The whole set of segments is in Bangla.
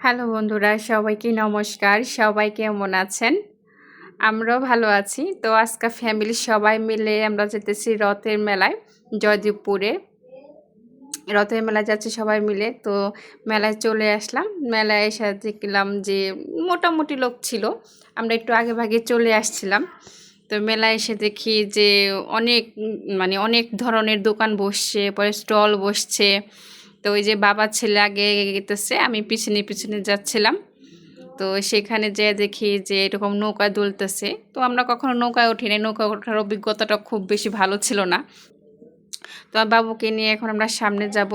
হ্যালো বন্ধুরা, সবাইকে নমস্কার। সবাই কেমন আছেন? আমরাও ভালো আছি। তো আজকে ফ্যামিলি সবাই মিলে আমরা যেতেছি রথের মেলায়, জয়দেবপুরে। রথের মেলায় যাচ্ছে সবাই মিলে। তো মেলায় চলে আসলাম। মেলায় এসে দেখলাম যে মোটামুটি লোক ছিল। আমরা একটু আগে ভাগে চলে আসছিলাম। তো মেলায় এসে দেখি যে অনেক মানে অনেক ধরনের দোকান বসছে, পরে স্টল বসছে। তো ওই যে বাবা ছেলে আগে গেতেছে, আমি পিছনে পিছনে যাচ্ছিলাম। তো সেখানে যে দেখি যে এরকম নৌকায় দুলতেছে। তো আমরা কখনো নৌকায় উঠি নাই নৌকা ওঠার অভিজ্ঞতাটা খুব বেশি ভালো ছিল না। তো বাবুকে নিয়ে এখন আমরা সামনে যাব।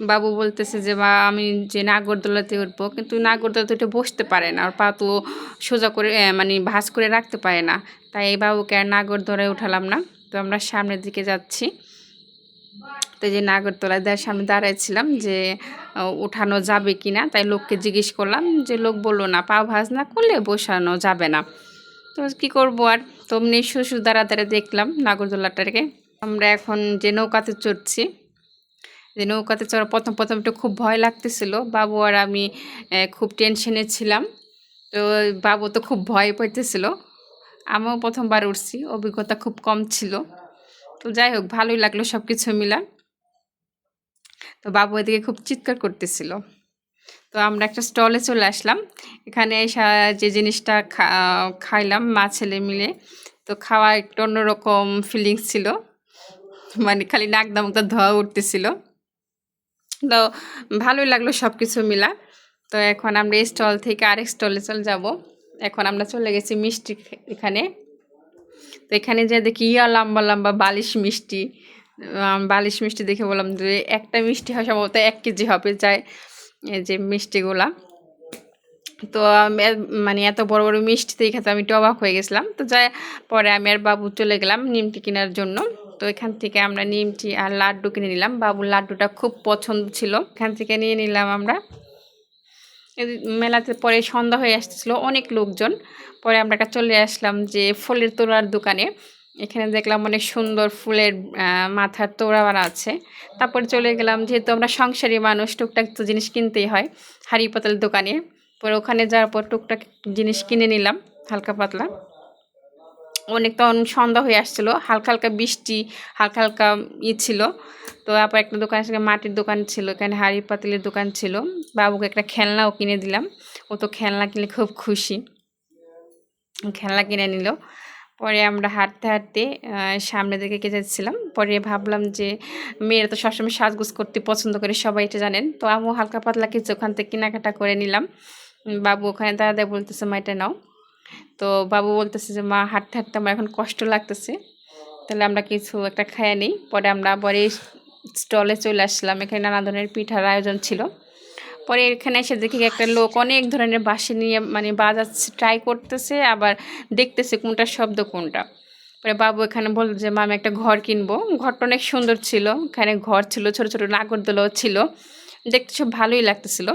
বাবু বলতেছে যে বা আমি যে নাগরদোলাতে উঠবো। কিন্তু নাগরদোলাতে উঠে বসতে পারে না আর পা তো সোজা করে মানে ভাঁজ করে রাখতে পারে না। তাই এই বাবুকে আর নাগরদোলায় উঠালাম না। তো আমরা সামনের দিকে যাচ্ছি। তো যে নাগরতলায় দেওয়ার সামনে দাঁড়াইছিলাম যে উঠানো যাবে কি না তাই লোককে জিজ্ঞেস করলাম যে, লোক বলল না পা ভাজ না করলে বসানো যাবে না। তো কি করব আর? তো এমনি শ্বশুর দ্বারা দ্বারা দেখলাম নাগরদোলাটাকে। আমরা এখন যে নৌকাতে চড়ছি, যে নৌকাতে চড়া প্রথম প্রথম একটু খুব ভয় লাগতেছিল। বাবু আর আমি খুব টেনশনে ছিলাম। তো বাবু তো খুব ভয় পাইতেছিল। আমিও প্রথমবার উঠছি, অভিজ্ঞতা খুব কম ছিল। তো যাই হোক, ভালোই লাগল সব কিছু মিলা তো বাবু এদিকে খুব চিৎকার করতেছিল। তো আমরা একটা স্টলে চলে আসলাম। এখানে যে জিনিসটা খাইলাম, মা ছেলে মিলে, তো খাওয়া একটু অন্যরকম ফিলিংস ছিল। মানে খালি নাক দামকটা ধোয়া উঠতেছিল। তো ভালোই লাগল সব কিছু মিলা। তো এখন আমরা এই স্টল থেকে আরেক স্টলে চলে যাব। এখন আমরা চলে গেছি মিষ্টি এখানে। তো এখানে যে দেখি ইয়া লম্বা লম্বা বালিশ মিষ্টি। বালিশ মিষ্টি দেখে বললাম যে একটা মিষ্টি হয় সম্ভবত এক কেজি হবে যায় এই যে মিষ্টিগুলা। তো মানে এত বড় বড় মিষ্টি দেখে তো আমি একটু অবাক হয়ে গেছিলাম। তো যাই, পরে আমি আর বাবু চলে গেলাম নিমটি কেনার জন্য। তো এখান থেকে আমরা নিমটি আর লাড্ডু কিনে নিলাম। বাবুর লাড্ডুটা খুব পছন্দ ছিল। এখান থেকে নিয়ে নিলাম আমরা। মেলাতে পরে সন্ধ্যা হয়ে আসতেছিল অনেক লোকজন। পরে আমরা চলে আসলাম যে ফুলের তোলার দোকানে। এখানে দেখলাম অনেক সুন্দর ফুলের মাথার তোড়া বানা আছে। তারপরে চলে গেলাম, যেহেতু আমরা সংসারী মানুষ, টুকটাক তো জিনিস কিনতেই হয় হাড়ি পাতাল দোকানে। পরে ওখানে যাওয়ার পর টুকটাক জিনিস কিনে নিলাম, হালকা পাতলা। অনেক তখন সন্ধ্যা হয়ে আসছিল, হালকা হালকা বৃষ্টি, হালকা হালকা ই ছিল। তো তারপর একটা দোকান সেখানে মাটির দোকান ছিল, এখানে হাড়ি পাতিলের দোকান ছিল। বাবুকে একটা খেলনাও কিনে দিলাম। ও তো খেলনা কিনলে খুব খুশি। খেলনা কিনে নিল। পরে আমরা হাঁটতে হাঁটতে আহ, সামনের দিকে কে যাচ্ছিলাম। পরে ভাবলাম যে মেয়েরা তো সবসময় সাজগোজ করতে পছন্দ করে সবাই এটা জানেন। তো আমিও হালকা পাতলা কিছু ওখান থেকে কেনাকাটা করে নিলাম। বাবু ওখানে দাদা বলতেছে মা এটা নাও। তো বাবু বলতেছে যে মা হাঁটতে হাঁটতে আমার এখন কষ্ট লাগতেছে। তাহলে আমরা কিছু একটা খাইয়ে নিই। পরে আমরা এই স্টলে চলে আসলাম। এখানে নানা ধরনের পিঠার আয়োজন ছিল। পরে এখানে এসে দেখি একটা লোক অনেক ধরনের বাঁশি নিয়ে মানে বাজাচ্ছে ট্রাই করতেছে আবার দেখতেছে কোনটা শব্দ কোনটা। পরে বাবু এখানে বলল যে মা আমি একটা ঘর কিনবো। ঘরটা অনেক সুন্দর ছিল। এখানে ঘর ছিল ছোট ছোট নাগরদোলাও ছিল। দেখতে সব ভালোই লাগতেছিল।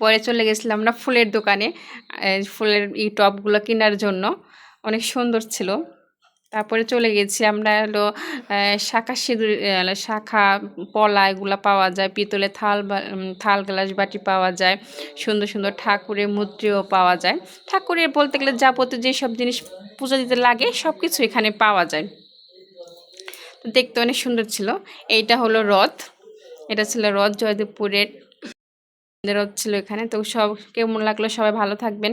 পরে চলে গেছিলাম আমরা ফুলের দোকানে ফুলের এই টবগুলো কেনার জন্য। অনেক সুন্দর ছিল। তারপরে চলে গেছি আমরা হলো শাঁখা সিঁদুর শাঁখা, পলা এগুলো পাওয়া যায়। পিতলে থাল থাল গ্লাস বাটি পাওয়া যায়। সুন্দর সুন্দর ঠাকুরের মূর্তিও পাওয়া যায়। ঠাকুরের বলতে গেলে যাবতীয় যেসব জিনিস পূজা দিতে লাগে সব কিছু এখানে পাওয়া যায়। দেখতে অনেক সুন্দর ছিল। এইটা হলো রথ। এটা ছিল রথ জয়দেবপুরের। রথ ছিল এখানে। তো সব কেমন লাগল? সবাই ভালো থাকবেন।